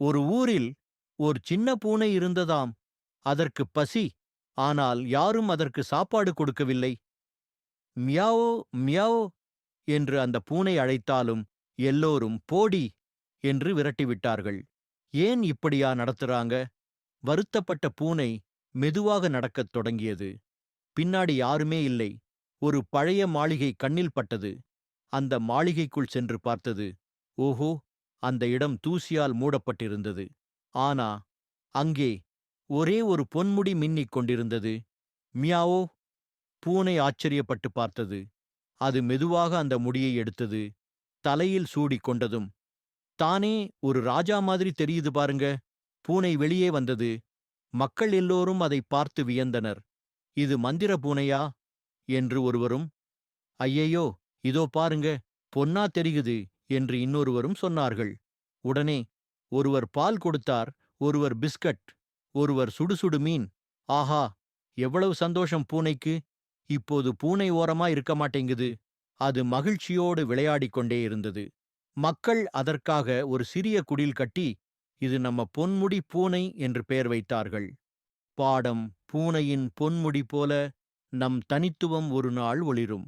ஒரு ஊரில் ஒரு சின்ன பூனை இருந்ததாம். அதற்கு பசி ஆனால் யாரும் அதற்கு சாப்பாடு கொடுக்கவில்லை. மியாவோ மியாவோ என்று அந்த பூனை அழைத்தாலும் எல்லோரும் போடி என்று விரட்டிவிட்டார்கள். ஏன் இப்படியா நடத்துறாங்க? வருத்தப்பட்ட பூனை மெதுவாக நடக்கத் தொடங்கியது. பின்னாடி யாருமே இல்லை. ஒரு பழைய மாளிகை கண்ணில் பட்டது. அந்த மாளிகைக்குள் சென்று பார்த்தது. ஓஹோ! அந்த இடம் தூசியால் மூடப்பட்டிருந்தது. ஆனா அங்கே ஒரே ஒரு பொன்முடி மின்னிக் கொண்டிருந்தது. மியாவோ! பூனை ஆச்சரியப்பட்டு பார்த்தது. அது மெதுவாக அந்த முடியை எடுத்தது. தலையில் சூடிக் கொண்டதும் தானே ஒரு ராஜா மாதிரி தெரியுது பாருங்க. பூனை வெளியே வந்தது. மக்கள் எல்லோரும் அதை பார்த்து வியந்தனர். இது மந்திர பூனையா? என்று ஒருவரும் ஐயையோ! இதோ பாருங்க பொன்னா தெரியுது. என்று இன்னொருவரும் சொன்னார்கள். உடனே ஒருவர் பால் கொடுத்தார் ஒருவர் பிஸ்கட் ஒருவர் சுடுசுடு மீன். ஆஹா எவ்வளவு சந்தோஷம் பூனைக்கு. இப்போது பூனை ஓரமா இருக்க மாட்டேங்குது. அது மகிழ்ச்சியோடு விளையாடிக் கொண்டே இருந்தது. மக்கள் அதற்காக ஒரு சிறிய குடில் கட்டி இது நம்ம பொன்முடி பூனை என்று பெயர் வைத்தார்கள். பாடம் பூனையின் பொன்முடி போல நம் தனித்துவம் ஒரு நாள் ஒளிரும்.